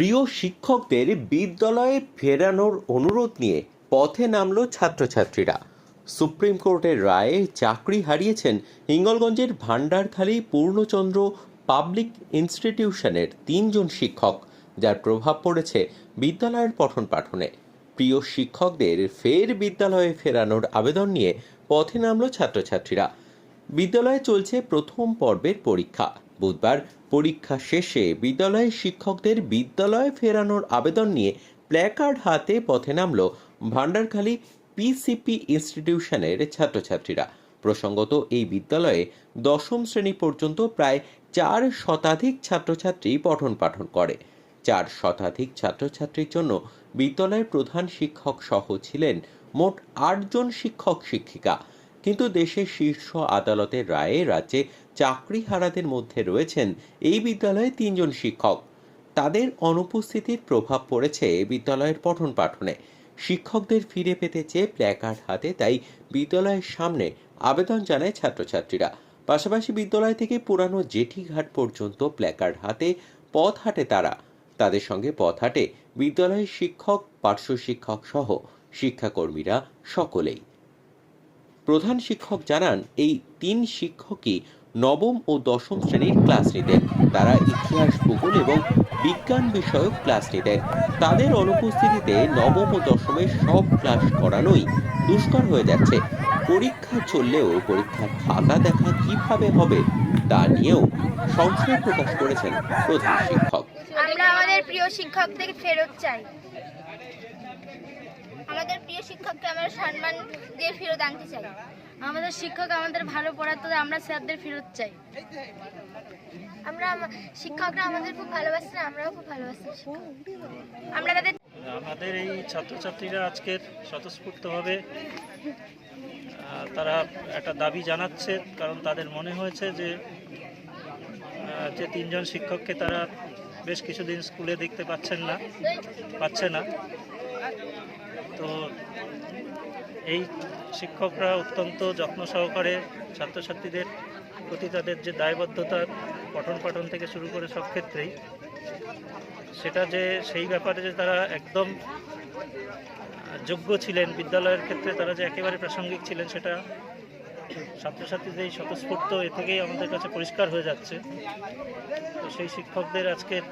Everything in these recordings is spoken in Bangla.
প্রিয় শিক্ষকদের বিদ্যালয়ে ফেরানোর অনুরোধ নিয়ে পথে নামল ছাত্রছাত্রীরা। সুপ্রিম কোর্টের রায়ে চাকরি হারিয়েছেন হিঙ্গলগঞ্জের ভান্ডারখালী পূর্ণচন্দ্র পাবলিক ইনস্টিটিউশনের তিনজন শিক্ষক, যার প্রভাব পড়েছে বিদ্যালয়ের পঠন পাঠনে। প্রিয় শিক্ষকদের ফের বিদ্যালয়ে ফেরানোর আবেদন নিয়ে পথে নামল ছাত্রছাত্রীরা। বিদ্যালয়ে চলছে প্রথম পর্বের পরীক্ষা। বুধবার পরীক্ষা শেষে বিদ্যালয়ের শিক্ষকদের বিদ্যালয়ে ফেরানোর আবেদন নিয়ে প্ল্যাকার্ড হাতে পথে নামল ভান্ডারখালী পিসিপি ইনস্টিটিউশনের ছাত্রছাত্রীরা। প্রসঙ্গত, এই বিদ্যালয়ে দশম শ্রেণি পর্যন্ত প্রায় চার শতাধিক ছাত্রছাত্রী পঠন পাঠন করে। চার শতাধিক ছাত্রছাত্রীর জন্য বিদ্যালয়ের প্রধান শিক্ষক সহ ছিলেন মোট আটজন শিক্ষক শিক্ষিকা কিন্তু দেশের শীর্ষ আদালতের রায়ে রাজ্যে চাকরিহারাদের মধ্যে রয়েছেন এই বিদ্যালয়ে তিনজন শিক্ষক। তাদের অনুপস্থিতির প্রভাব পড়েছে এই বিদ্যালয়ের পঠন পাঠনে। শিক্ষকদের ফিরে পেতে চেয়ে প্ল্যাকার্ড হাতে তাই বিদ্যালয়ের সামনে আবেদন জানায় ছাত্রছাত্রীরা। পাশাপাশি বিদ্যালয় থেকে পুরানো জেঠিঘাট পর্যন্ত প্ল্যাকার্ড হাতে পথ হাঁটে তারা। তাদের সঙ্গে পথ হাঁটে বিদ্যালয়ের শিক্ষক, পার্শ্ব শিক্ষক সহ শিক্ষাকর্মীরা সকলেই। প্রধান শিক্ষক জানান, এই তিন শিক্ষকই নবম ও দশম শ্রেণির ক্লাস নিতেন। তারা ইতিহাস, ভূগোল এবং বিজ্ঞান বিষয়ক ক্লাস নিতেন। তাদের অনুপস্থিতিতে নবম ও দশমের সব ক্লাস করানোই দুষ্কর হয়ে যাচ্ছে। পরীক্ষা চললেও পরীক্ষার খাতা দেখা কীভাবে হবে তা নিয়েও সংশয় প্রকাশ করেছেন প্রধান শিক্ষক। আমরা আমাদের প্রিয় শিক্ষকদের ফেরত চাই। আমাদের প্রিয় শিক্ষককে আমরা সম্মান দিয়ে ফেরত আনতে চাই। আমাদের শিক্ষক আমাদের ভালো পড়াতো আমরা স্যারদের ফেরত চাই। আমরা শিক্ষকরা আমাদের খুব ভালোবাসেন আমরাও খুব ভালোবাসি শিক্ষক। আমরা তাদের আমাদের এই ছাত্রছাত্রীরা আজকের স্বতঃস্ফূর্তভাবে তারা একটা দাবি জানাচ্ছে কারণ তাদের মনে হয়েছে যে যে তিনজন শিক্ষককে তারা বেশ কিছুদিন স্কুলে দেখতে পাচ্ছেন না পাচ্ছে না। তো এই শিক্ষকরা অত্যন্ত যত্ন সহকারে ছাত্রছাত্রীদের প্রতি তাদের যে দায়বদ্ধতা পঠন পাঠন থেকে শুরু করে সব ক্ষেত্রেই, সেটা যে সেই ব্যাপারে যে তারা একদম যোগ্য ছিলেন, বিদ্যালয়ের ক্ষেত্রে তারা যে একেবারে প্রাসঙ্গিক ছিলেন সেটা ছাত্রছাত্রীদের এই স্বতঃস্ফূর্ত এ থেকেই আমাদের কাছে পরিষ্কার হয়ে যাচ্ছে। তো সেই শিক্ষকদের আজকের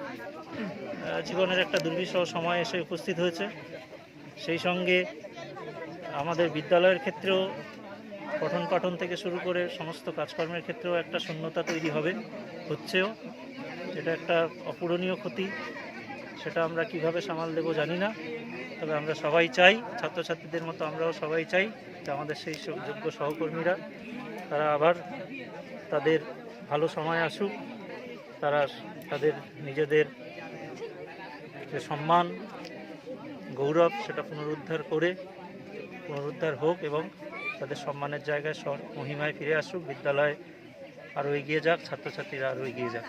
জীবনের একটা দুর্বিষহ সময় এসে উপস্থিত হয়েছে। সেই সঙ্গে আমাদের বিদ্যালয়ের ক্ষেত্রেও পঠন পাঠন থেকে শুরু করে সমস্ত কাজকর্মের ক্ষেত্রেও একটা শূন্যতা তৈরি হবে, হচ্ছেও। এটা একটা অপূরণীয় ক্ষতি, সেটা আমরা কীভাবে সামাল দেবো জানি না, তবে আমরা সবাই চাই, ছাত্রছাত্রীদের মতো আমরাও সবাই চাই যে আমাদের সেই সব যোগ্য সহকর্মীরা, তারা আবার তাদের ভালো সময় আসুক, তারা তাদের নিজেদের যে সম্মান গৌরব সেটা পুনরুদ্ধার করে, পুনরুদ্ধার হোক এবং তাদের সম্মানের জায়গায় মহিমায় ফিরে আসুক, বিদ্যালয় আরও এগিয়ে যাক, ছাত্রছাত্রীরা আরও এগিয়ে যাক।